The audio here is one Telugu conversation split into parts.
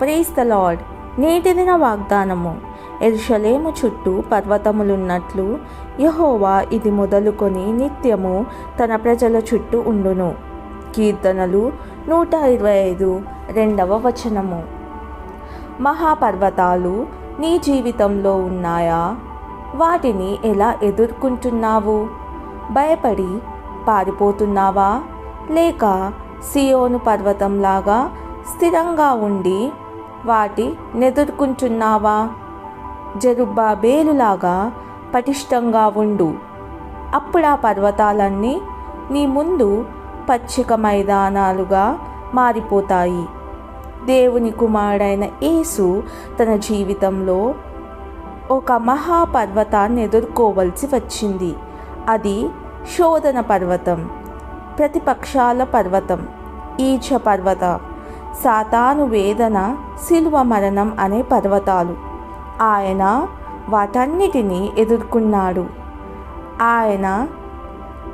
ప్రేస్ ద లార్డ్ నేటి దిన వాగ్దానము. ఎరుషలేము చుట్టూ పర్వతములున్నట్లు యహోవా ఇది మొదలుకొని నిత్యము తన ప్రజల చుట్టూ ఉండును. కీర్తనలు నూట ఇరవై ఐదు రెండవ వచనము. మహాపర్వతాలు నీ జీవితంలో ఉన్నాయా? వాటిని ఎలా ఎదుర్కొంటున్నావు? భయపడి పారిపోతున్నావా? లేక సియోను పర్వతంలాగా స్థిరంగా ఉండి వాటి నెదుర్కొంటున్నావా? జరుబ్బాబేలులాగా పటిష్టంగా ఉండు. అప్పుడా పర్వతాలన్నీ నీ ముందు పచ్చిక మైదానాలుగా మారిపోతాయి. దేవుని కుమారుడైన యేసు తన జీవితంలో ఒక మహాపర్వతాన్ని ఎదుర్కోవలసి వచ్చింది. అది శోధన పర్వతం ప్రతిపక్షాల పర్వతం ఈచ పర్వత. సాతాను వేదన శిలువ మరణం అనే పర్వతాలు. ఆయన వాటన్నిటినీ ఎదుర్కొన్నాడు. ఆయన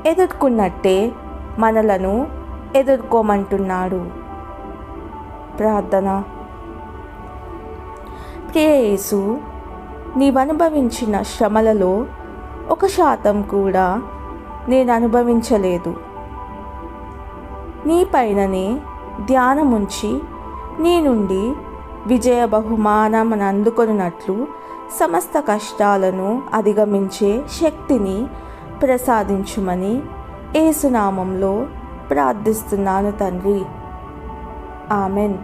ఎదుర్కొన్నట్టే మనలను ఎదుర్కోమంటున్నాడు. ప్రార్థన. ప్రియేసు నీవనుభవించిన శ్రమలలో ఒక శాతం కూడా నేను అనుభవించలేదు నీ పైననే ధ్యానముంచి నీ నుండి విజయ బహుమానం అందుకొనున్నట్లు సమస్త కష్టాలను అధిగమించే శక్తిని ప్రసాదించుమని ఏసునామంలో ప్రార్థిస్తున్నాను తండ్రి. ఆమెన్.